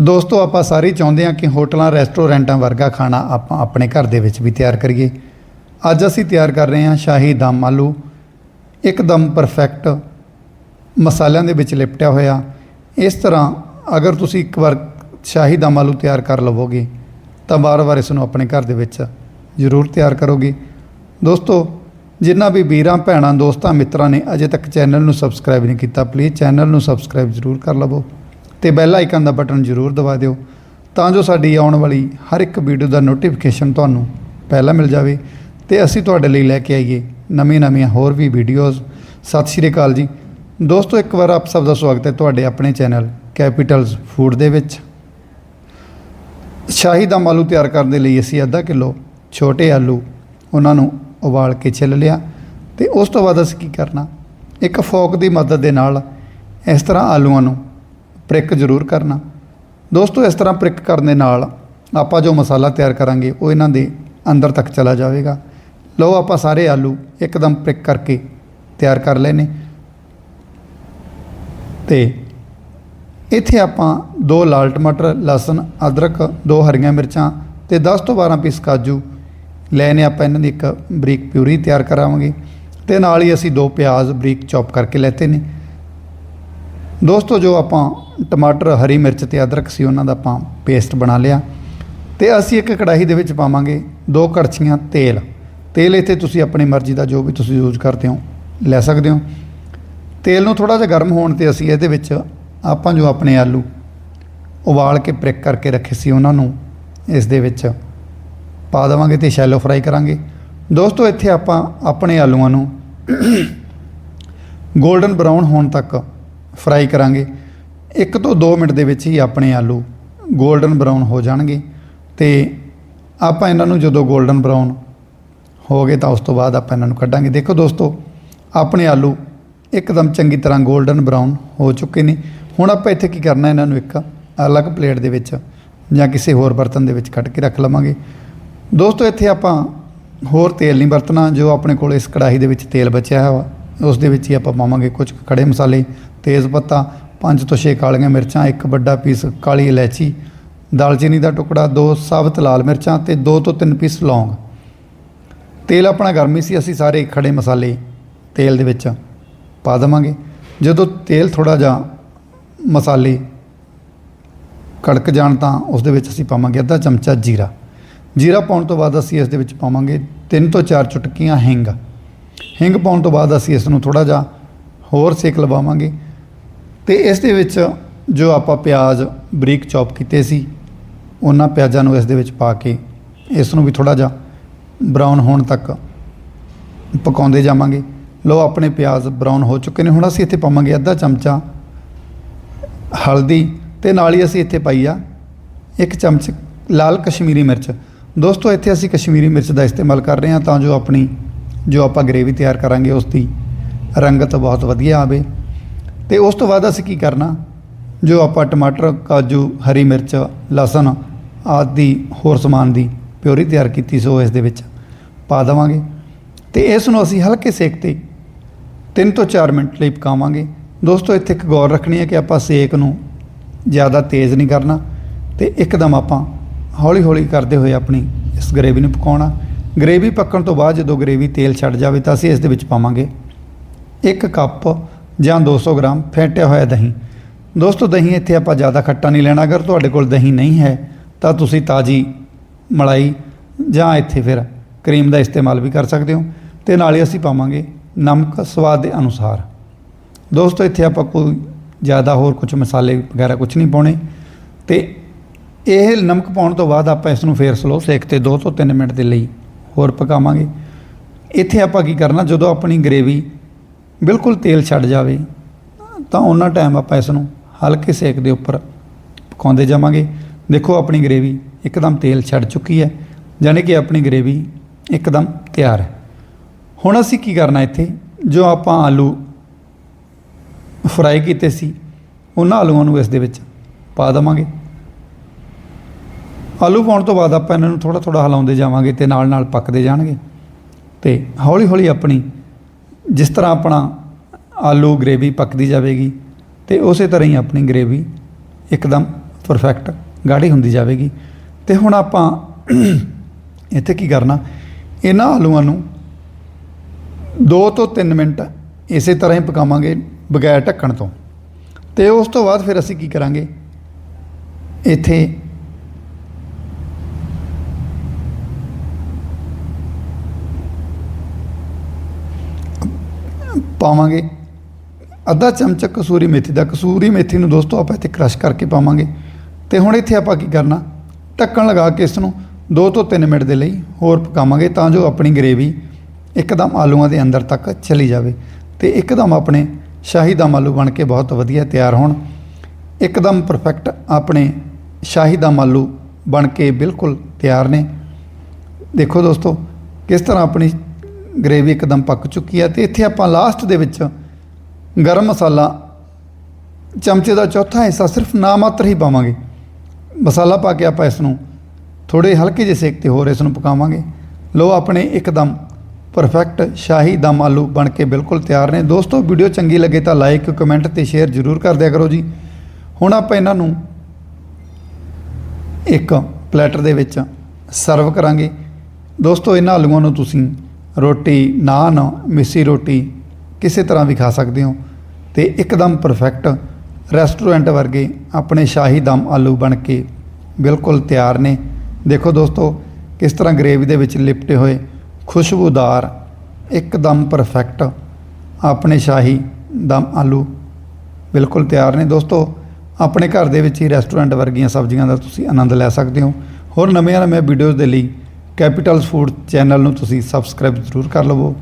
ਦੋਸਤੋ, ਆਪਾਂ ਸਾਰੇ ਚਾਹੁੰਦੇ ਹਾਂ ਕਿ ਹੋਟਲਾਂ, ਰੈਸਟੋਰੈਂਟਾਂ ਵਰਗਾ ਖਾਣਾ ਆਪਾਂ ਆਪਣੇ ਘਰ ਦੇ ਵਿੱਚ ਵੀ ਤਿਆਰ ਕਰੀਏ। ਅੱਜ ਅਸੀਂ ਤਿਆਰ ਕਰ ਰਹੇ ਹਾਂ ਸ਼ਾਹੀ ਦਮ ਆਲੂ। ਇੱਕਦਮ ਪਰਫੈਕਟ ਮਸਾਲਿਆਂ ਦੇ ਵਿੱਚ ਲਿਪਟਿਆ ਹੋਇਆ। ਇਸ ਤਰ੍ਹਾਂ ਅਗਰ ਤੁਸੀਂ ਇੱਕ ਵਾਰ ਸ਼ਾਹੀ ਦਮ ਆਲੂ ਤਿਆਰ ਕਰ ਲਵੋਗੇ, ਤਾਂ ਵਾਰ-ਵਾਰ ਇਸ ਨੂੰ ਆਪਣੇ ਘਰ ਦੇ ਵਿੱਚ ਜ਼ਰੂਰ ਤਿਆਰ ਕਰੋਗੇ। ਦੋਸਤੋ ਜਿਨ੍ਹਾਂ ਵੀ ਵੀਰਾਂ, ਭੈਣਾਂ, ਦੋਸਤਾਂ, ਮਿੱਤਰਾਂ ਨੇ ਅਜੇ ਤੱਕ ਚੈਨਲ ਨੂੰ ਸਬਸਕ੍ਰਾਈਬ ਨਹੀਂ ਕੀਤਾ ਪਲੀਜ਼ ਚੈਨਲ ਨੂੰ ਸਬਸਕ੍ਰਾਈਬ ਜ਼ਰੂਰ ਕਰ ਲਵੋ। ਤੇ ਬੈਲ ਆਈਕਨ ਦਾ ਬਟਨ ਜ਼ਰੂਰ ਦਬਾ ਦਿਓ ਤਾਂ ਜੋ ਸਾਡੀ ਆਉਣ ਵਾਲੀ ਹਰ ਇੱਕ ਵੀਡੀਓ ਦਾ ਨੋਟੀਫਿਕੇਸ਼ਨ ਤੁਹਾਨੂੰ ਪਹਿਲਾਂ ਮਿਲ ਜਾਵੇ ਤੇ ਅਸੀਂ ਤੁਹਾਡੇ ਲਈ ਲੈ ਕੇ ਆਈਏ ਨਵੀਆਂ-ਨਵੀਆਂ ਹੋਰ ਵੀ ਵੀਡੀਓਜ਼ ਸਤਿ ਸ਼੍ਰੀ ਅਕਾਲ ਜੀ। ਦੋਸਤੋ, ਇੱਕ ਵਾਰ ਆਪ ਸਭ ਦਾ ਸਵਾਗਤ ਹੈ ਤੁਹਾਡੇ ਆਪਣੇ ਚੈਨਲ ਕੈਪੀਟਲਸ ਫੂਡ ਦੇ ਵਿੱਚ। ਸ਼ਾਹੀ ਦਮ ਆਲੂ ਤਿਆਰ ਕਰਨ ਦੇ ਲਈ ਅਸੀਂ ਅੱਧਾ ਕਿਲੋ ਛੋਟੇ ਆਲੂ ਉਹਨਾਂ ਨੂੰ ਉਬਾਲ ਕੇ ਛਿੱਲ ਲਿਆ ਤੇ ਉਸ ਤੋਂ ਬਾਅਦ ਅਸੀਂ ਕੀ ਕਰਨਾ, ਇੱਕ ਫੋਕ ਦੀ ਮਦਦ ਦੇ ਨਾਲ ਇਸ ਤਰ੍ਹਾਂ ਆਲੂਆਂ ਨੂੰ ਪ੍ਰਿਕ ਜ਼ਰੂਰ ਕਰਨਾ। ਦੋਸਤੋ, ਇਸ ਤਰ੍ਹਾਂ ਪ੍ਰਿਕ ਕਰਨ ਦੇ ਨਾਲ ਆਪਾਂ ਜੋ ਮਸਾਲਾ ਤਿਆਰ ਕਰਾਂਗੇ, ਉਹ ਇਹਨਾਂ ਦੇ ਅੰਦਰ ਤੱਕ ਚਲਾ ਜਾਵੇਗਾ। ਲਓ, ਆਪਾਂ ਸਾਰੇ ਆਲੂ ਇੱਕਦਮ ਪ੍ਰਿਕ ਕਰਕੇ ਤਿਆਰ ਕਰ ਲਏ ਨੇ। ਤੇ ਇੱਥੇ ਆਪਾਂ ਦੋ ਲਾਲ ਟਮਾਟਰ, ਲਸਣ, ਅਦਰਕ, ਦੋ ਹਰੀਆਂ ਮਿਰਚਾਂ ਤੇ 10 ਤੋਂ 12 ਪੀਸ ਕਾਜੂ ਲੈ ਨੇ ਆਪਾਂ ਇਹਨਾਂ ਦੀ ਇੱਕ ਬਰੀਕ ਪਿਊਰੀ ਤਿਆਰ ਕਰਾਵਾਂਗੇ। ਤੇ ਨਾਲ ਹੀ ਅਸੀਂ ਦੋ ਪਿਆਜ਼ ਬਰੀਕ ਚੌਪ ਕਰਕੇ ਲੈਤੇ ਨੇ। ਦੋਸਤੋ, ਜੋ ਆਪਾਂ ਟਮਾਟਰ, ਹਰੀ ਮਿਰਚ ਤੇ ਅਦਰਕ ਸੀ, ਉਹਨਾਂ ਦਾ ਆਪਾਂ ਪੇਸਟ ਬਣਾ ਲਿਆ। ਤੇ ਅਸੀਂ ਇੱਕ ਕੜਾਹੀ ਦੇ ਵਿੱਚ ਪਾਵਾਂਗੇ ਦੋ ਕੜਛੀਆਂ ਤੇਲ। ਤੇਲ ਇੱਥੇ ਤੁਸੀਂ ਆਪਣੀ ਮਰਜ਼ੀ ਦਾ ਜੋ ਵੀ ਤੁਸੀਂ ਯੂਜ਼ ਕਰਦੇ ਹੋ, ਲੈ ਸਕਦੇ ਹੋ। ਤੇਲ ਨੂੰ ਥੋੜਾ ਜਿਹਾ ਗਰਮ ਹੋਣ ਤੇ ਅਸੀਂ ਇਹਦੇ ਵਿੱਚ ਆਪਾਂ ਜੋ ਆਪਣੇ ਆਲੂ ਉਬਾਲ ਕੇ ਪ੍ਰਿਕ ਕਰਕੇ ਰੱਖੇ ਸੀ, ਉਹਨਾਂ ਨੂੰ ਇਸ ਦੇ ਵਿੱਚ ਪਾ ਦੇਵਾਂਗੇ ਤੇ ਸ਼ੈਲੋ ਫਰਾਈ ਕਰਾਂਗੇ। ਦੋਸਤੋ, ਇੱਥੇ ਆਪਾਂ ਆਪਣੇ ਆਲੂਆਂ ਨੂੰ 골ਡਨ ਬਰਾਊਨ ਹੋਣ ਤੱਕ ਫਰਾਈ ਕਰਾਂਗੇ। ਇੱਕ ਤੋਂ 2 ਮਿੰਟ ਦੇ ਵਿੱਚ ਹੀ ਆਪਣੇ ਆਲੂ ਗੋਲਡਨ ਬਰਾਊਨ ਹੋ ਜਾਣਗੇ ਤੇ ਆਪਾਂ ਇਹਨਾਂ ਨੂੰ ਜਦੋਂ ਗੋਲਡਨ ਬਰਾਊਨ ਹੋ ਗਏ ਤਾਂ ਉਸ ਤੋਂ ਬਾਅਦ ਆਪਾਂ ਇਹਨਾਂ ਨੂੰ ਕੱਢਾਂਗੇ। ਦੇਖੋ ਦੋਸਤੋ, ਆਪਣੇ ਆਲੂ ਇੱਕਦਮ ਚੰਗੀ ਤਰ੍ਹਾਂ ਗੋਲਡਨ ਬਰਾਊਨ ਹੋ ਚੁੱਕੇ ਨੇ। ਹੁਣ ਆਪਾਂ ਇੱਥੇ ਕੀ ਕਰਨਾ ਇਹਨਾਂ ਨੂੰ ਇੱਕ ਅਲੱਗ ਪਲੇਟ ਦੇ ਵਿੱਚ ਜਾਂ ਕਿਸੇ ਹੋਰ ਬਰਤਨ ਦੇ ਵਿੱਚ ਕੱਢ ਕੇ ਰੱਖ ਲਵਾਂਗੇ। ਦੋਸਤੋ, ਇੱਥੇ ਆਪਾਂ ਹੋਰ ਤੇਲ ਨਹੀਂ ਵਰਤਣਾ, ਜੋ ਆਪਣੇ ਕੋਲ ਇਸ ਕੜਾਹੀ ਦੇ ਵਿੱਚ ਤੇਲ ਬਚਿਆ ਹੈ ਉਸ ਦੇ ਵਿੱਚ ਹੀ ਆਪਾਂ ਪਾਵਾਂਗੇ ਕੁਝ ਖੜੇ ਮਸਾਲੇ ਤੇਜ਼ ਪੱਤਾ, ਪੰਜ ਤੋਂ ਛੇ ਕਾਲੀਆਂ ਮਿਰਚਾਂ, ਇੱਕ ਵੱਡਾ ਪੀਸ ਕਾਲੀ ਇਲਾਇਚੀ, ਦਾਲਚੀਨੀ ਦਾ ਟੁਕੜਾ, ਦੋ ਸਾਬਤ ਲਾਲ ਮਿਰਚਾਂ ਤੇ ਦੋ ਤੋਂ ਤਿੰਨ ਪੀਸ ਲੌਂਗ। ਤੇਲ ਆਪਣਾ ਗਰਮੀ ਸੀ, ਅਸੀਂ ਸਾਰੇ ਖੜੇ ਮਸਾਲੇ ਤੇਲ ਦੇ ਵਿੱਚ ਪਾ ਦੇਵਾਂਗੇ। ਜਦੋਂ ਤੇਲ ਥੋੜਾ ਜਿਹਾ ਮਸਾਲੇ ਕੜਕ ਜਾਣ ਤਾਂ ਉਸ ਦੇ ਵਿੱਚ ਅਸੀਂ ਪਾਵਾਂਗੇ ਅੱਧਾ ਚਮਚਾ ਜੀਰਾ। ਜੀਰਾ ਪਾਉਣ ਤੋਂ ਬਾਅਦ ਅਸੀਂ ਇਸ ਦੇ ਵਿੱਚ ਪਾਵਾਂਗੇ ਤਿੰਨ ਤੋਂ ਚਾਰ ਚੁਟਕੀਆਂ ਹਿੰਗ। ਹਿੰਗ ਪਾਉਣ ਤੋਂ ਬਾਅਦ ਅਸੀਂ ਇਸ ਨੂੰ ਥੋੜਾ ਜਿਹਾ ਹੋਰ ਸੇਕ ਲਵਾਵਾਂਗੇ। ਤੇ ਇਸ ਦੇ ਵਿੱਚ ਜੋ ਆਪਾਂ ਪਿਆਜ਼ ਬਰੀਕ ਚੌਪ ਕੀਤੇ ਸੀ, ਉਹਨਾਂ ਪਿਆਜ਼ਾਂ ਨੂੰ ਇਸ ਦੇ ਵਿੱਚ ਪਾ ਕੇ ਇਸ ਨੂੰ ਵੀ ਥੋੜਾ ਜਿਹਾ ਬਰਾਊਨ ਹੋਣ ਤੱਕ ਪਕਾਉਂਦੇ ਜਾਵਾਂਗੇ। ਲੋ ਆਪਣੇ ਪਿਆਜ਼ ਬਰਾਊਨ ਹੋ ਚੁੱਕੇ ਨੇ। ਹੁਣ ਅਸੀਂ ਇੱਥੇ ਪਾਵਾਂਗੇ ਅੱਧਾ ਚਮਚਾ ਹਲਦੀ ਤੇ ਨਾਲ ਹੀ ਅਸੀਂ ਇੱਥੇ ਪਾਈ ਆ ਇੱਕ ਚਮਚ ਲਾਲ ਕਸ਼ਮੀਰੀ ਮਿਰਚ। ਦੋਸਤੋ, ਇੱਥੇ ਅਸੀਂ ਕਸ਼ਮੀਰੀ ਮਿਰਚ ਦਾ ਇਸਤੇਮਾਲ ਕਰ ਰਹੇ ਹਾਂ ਤਾਂ ਜੋ ਆਪਣੀ ਜੋ ਆਪਾਂ ਗ੍ਰੇਵੀ ਤਿਆਰ ਕਰਾਂਗੇ, ਉਸ ਦੀ ਰੰਗਤ ਬਹੁਤ ਵਧੀਆ ਆਵੇ। ਤੇ ਉਸ ਤੋਂ ਬਾਅਦ ਅਸੀਂ ਕੀ ਕਰਨਾ? ਜੋ ਆਪਾਂ ਟਮਾਟਰ, ਕਾਜੂ, ਹਰੀ ਮਿਰਚ, ਲਸਣ ਆਦਿ ਹੋਰ ਸਮਾਨ ਦੀ ਪਿਓਰੀ ਤਿਆਰ ਕੀਤੀ ਸੋ ਇਸ ਦੇ ਵਿੱਚ ਪਾ ਦੇਵਾਂਗੇ ਤੇ ਇਸ ਨੂੰ ਅਸੀਂ ਹਲਕੇ ਸੇਕ ਤੇ 3 ਤੋਂ 4 ਮਿੰਟ ਲਈ ਪਕਾਵਾਂਗੇ। ਦੋਸਤੋ, ਇੱਥੇ ਇੱਕ ਗੌਰ ਰੱਖਣੀ ਹੈ ਕਿ ਆਪਾਂ ਸੇਕ ਨੂੰ ਜ਼ਿਆਦਾ ਤੇਜ਼ ਨਹੀਂ ਕਰਨਾ ਤੇ ਇੱਕਦਮ ਆਪਾਂ ਹੌਲੀ ਹੌਲੀ ਕਰਦੇ ਹੋਏ ਆਪਣੀ ਇਸ ਗਰੇਵੀ ਨੂੰ ਪਕਾਉਣਾ। ਗਰੇਵੀ ਪੱਕਣ ਤੋਂ ਬਾਅਦ ਜਦੋਂ ਗਰੇਵੀ ਤੇਲ ਛੱਡ ਜਾਵੇ ਤਾਂ ਅਸੀਂ ਇਸ ਦੇ ਵਿੱਚ ਪਾਵਾਂਗੇ 1 ਕੱਪ ਜਾਂ 200 ਗ੍ਰਾਮ ਫੈਂਟਿਆ ਹੋਇਆ ਦਹੀਂ। ਦੋਸਤੋ, ਦਹੀਂ ਇੱਥੇ ਆਪਾਂ ਜ਼ਿਆਦਾ ਖੱਟਾ ਨਹੀਂ ਲੈਣਾ। ਅਗਰ ਤੁਹਾਡੇ ਕੋਲ ਦਹੀਂ ਨਹੀਂ ਹੈ, ਤਾਂ ਤੁਸੀਂ ਤਾਜੀ ਮਲਾਈ ਜਾਂ ਇੱਥੇ ਫਿਰ ਕਰੀਮ ਦਾ ਇਸਤੇਮਾਲ ਵੀ ਕਰ ਸਕਦੇ ਹੋ ਤੇ ਨਾਲ ਹੀ ਅਸੀਂ ਪਾਵਾਂਗੇ ਨਮਕ ਸਵਾਦ ਦੇ ਅਨੁਸਾਰ। ਦੋਸਤੋ, ਇੱਥੇ ਆਪਾਂ ਕੋਈ ਜ਼ਿਆਦਾ ਹੋਰ ਕੁਝ ਮਸਾਲੇ ਵਗੈਰਾ ਕੁਝ ਨਹੀਂ ਪਾਉਣੇ। ਤੇ ਇਹ ਨਮਕ ਪਾਉਣ ਤੋਂ ਬਾਅਦ ਆਪਾਂ ਇਸ ਨੂੰ ਫੇਰ ਸਲੋ ਸੇਕ ਤੇ 2 ਤੋਂ 3 ਮਿੰਟ ਦੇ ਲਈ ਹੋਰ ਪਕਾਵਾਂਗੇ। ਇੱਥੇ ਆਪਾਂ ਕੀ ਕਰਨਾ, ਜਦੋਂ ਆਪਣੀ ਗਰੇਵੀ ਬਿਲਕੁਲ ਤੇਲ ਛੱਡ ਜਾਵੇ, ਤਾਂ ਉਹਨਾਂ ਟਾਈਮ ਆਪਾਂ ਇਸ ਨੂੰ ਹਲਕੇ ਸੇਕ ਦੇ ਉੱਪਰ ਪਕਾਉਂਦੇ ਜਾਵਾਂਗੇ। ਦੇਖੋ ਆਪਣੀ ਗਰੇਵੀ ਇੱਕਦਮ ਤੇਲ ਛੱਡ ਚੁੱਕੀ ਹੈ ਯਾਨੀ ਕਿ ਆਪਣੀ ਗਰੇਵੀ ਇੱਕਦਮ ਤਿਆਰ ਹੈ। ਹੁਣ ਅਸੀਂ ਕੀ ਕਰਨਾ ਇੱਥੇ? ਜੋ ਆਪਾਂ ਆਲੂ ਫਰਾਈ ਕੀਤੇ ਸੀ, ਉਹਨਾਂ ਆਲੂਆਂ ਨੂੰ ਇਸ ਦੇ ਵਿੱਚ ਪਾ ਦੇਵਾਂਗੇ। ਆਲੂ ਪਾਉਣ ਤੋਂ ਬਾਅਦ ਆਪਾਂ ਇਹਨਾਂ ਨੂੰ ਥੋੜਾ ਥੋੜਾ ਹਿਲਾਉਂਦੇ ਜਾਵਾਂਗੇ ਤੇ ਨਾਲ ਨਾਲ ਪੱਕਦੇ ਜਾਣਗੇ। ਤੇ ਹੌਲੀ ਹੌਲੀ ਆਪਣੀ ਜਿਸ ਤਰ੍ਹਾਂ ਆਪਣਾ ਆਲੂ ਗ੍ਰੇਵੀ ਪੱਕਦੀ ਜਾਵੇਗੀ ਤੇ ਉਸੇ ਤਰ੍ਹਾਂ ਹੀ ਆਪਣੀ ਗ੍ਰੇਵੀ ਇੱਕਦਮ ਪਰਫੈਕਟ ਗਾੜੀ ਹੁੰਦੀ ਜਾਵੇਗੀ। ਤੇ ਹੁਣ ਆਪਾਂ ਇੱਥੇ ਕੀ ਕਰਨਾ, ਇਹਨਾਂ ਆਲੂਆਂ ਨੂੰ 2 ਤੋਂ 3 ਮਿੰਟ ਇਸੇ ਤਰ੍ਹਾਂ ਹੀ ਪਕਾਵਾਂਗੇ ਬਗੈਰ ਢੱਕਣ ਤੋਂ। ਤੇ ਉਸ ਤੋਂ ਬਾਅਦ ਫਿਰ ਅਸੀਂ ਕੀ ਕਰਾਂਗੇ, ਇੱਥੇ ਪਾਵਾਂਗੇ। ਅੱਧਾ ਚਮਚਾ ਕਸੂਰੀ ਮੇਥੀ ਦਾ। ਕਸੂਰੀ ਮੇਥੀ ਨੂੰ ਦੋਸਤੋ ਆਪਾਂ ਇੱਥੇ ਕ੍ਰਸ਼ ਕਰਕੇ ਪਾਵਾਂਗੇ। ਤੇ ਹੁਣ ਇੱਥੇ ਆਪਾਂ ਕੀ ਕਰਨਾ? ਢੱਕਣ ਲਗਾ ਕੇ ਇਸ ਨੂੰ 2 ਤੋਂ 3 ਮਿੰਟ ਦੇ ਲਈ ਹੋਰ ਪਕਾਵਾਂਗੇ ਤਾਂ ਜੋ ਆਪਣੀ ਗ੍ਰੇਵੀ ਇੱਕਦਮ ਆਲੂਆਂ ਦੇ ਅੰਦਰ ਤੱਕ ਚਲੀ ਜਾਵੇ। ਤੇ ਇੱਕਦਮ ਆਪਣੇ ਸ਼ਾਹੀ ਦਮ ਆਲੂ ਬਣ ਕੇ ਬਹੁਤ ਵਧੀਆ ਤਿਆਰ ਹੋਣ। ਇੱਕਦਮ ਪਰਫੈਕਟ ਆਪਣੇ ਸ਼ਾਹੀ ਦਮ ਆਲੂ ਬਣ ਕੇ ਬਿਲਕੁਲ ਤਿਆਰ ਨੇ। ਦੇਖੋ ਦੋਸਤੋ, ਕਿਸ ਤਰ੍ਹਾਂ ਆਪਣੀ ਗ੍ਰੇਵੀ ਇੱਕਦਮ ਪੱਕ ਚੁੱਕੀ ਹੈ ਤੇ ਇੱਥੇ ਆਪਾਂ ਲਾਸਟ ਦੇ ਵਿੱਚ ਗਰਮ ਮਸਾਲਾ, ਚਮਚੇ ਦਾ ਚੌਥਾ ਹਿੱਸਾ ਸਿਰਫ ਨਾਮਾਤਰ ਹੀ ਪਾਵਾਂਗੇ। ਮਸਾਲਾ ਪਾ ਕੇ ਆਪਾਂ ਇਸ ਨੂੰ ਥੋੜੇ ਹਲਕੇ ਜਿਹੇ ਸੇਕ ਤੇ ਹੋਰ ਇਸ ਨੂੰ ਪਕਾਵਾਂਗੇ। ਲੋ ਆਪਣੇ ਇੱਕਦਮ ਪਰਫੈਕਟ ਸ਼ਾਹੀ ਦਮ ਆਲੂ ਬਣ ਕੇ ਬਿਲਕੁਲ ਤਿਆਰ ਨੇ। ਦੋਸਤੋ ਵੀਡੀਓ ਚੰਗੀ ਲੱਗੇ ਤਾਂ ਲਾਈਕ ਕਮੈਂਟ ਤੇ ਸ਼ੇਅਰ ਜ਼ਰੂਰ ਕਰ ਦਿਆ ਕਰੋ ਜੀ। ਹੁਣ ਆਪਾਂ ਇਹਨਾਂ ਨੂੰ ਇੱਕ ਪਲੇਟਰ ਦੇ ਵਿੱਚ ਸਰਵ ਕਰਾਂਗੇ। ਦੋਸਤੋ, ਇਹਨਾਂ ਆਲੂਆਂ ਨੂੰ ਤੁਸੀਂ ਰੋਟੀ ਨਾਨ, ਮਿੱਸੀ ਰੋਟੀ ਕਿਸੇ ਤਰ੍ਹਾਂ ਵੀ ਖਾ ਸਕਦੇ ਹੋ ਤੇ ਇੱਕਦਮ ਪਰਫੈਕਟ ਰੈਸਟੋਰੈਂਟ ਵਰਗੇ ਆਪਣੇ ਸ਼ਾਹੀ ਦਮ ਆਲੂ ਬਣ ਕੇ ਬਿਲਕੁਲ ਤਿਆਰ ਨੇ। ਦੇਖੋ ਦੋਸਤੋ, ਕਿਸ ਤਰ੍ਹਾਂ ਗ੍ਰੇਵੀ ਦੇ ਵਿੱਚ ਲਿਪਟੇ ਹੋਏ ਖੁਸ਼ਬੂਦਾਰ, ਇੱਕਦਮ ਪਰਫੈਕਟ ਆਪਣੇ ਸ਼ਾਹੀ ਦਮ ਆਲੂ ਬਿਲਕੁਲ ਤਿਆਰ ਨੇ। ਦੋਸਤੋ, ਆਪਣੇ ਘਰ ਦੇ ਵਿੱਚ ਹੀ ਰੈਸਟੋਰੈਂਟ ਵਰਗੀਆਂ ਸਬਜ਼ੀਆਂ ਦਾ ਤੁਸੀਂ ਆਨੰਦ ਲੈ ਸਕਦੇ ਹੋ। ਹੋਰ ਨਵੀਆਂ ਨਵੀਆਂ ਵੀਡੀਓਜ਼ ਦੇ ਲਈ ਕੈਪੀਟਲਸ ਫੂਡ ਚੈਨਲ ਨੂੰ ਤੁਸੀਂ ਸਬਸਕ੍ਰਾਈਬ ਜ਼ਰੂਰ ਕਰ ਲਵੋ।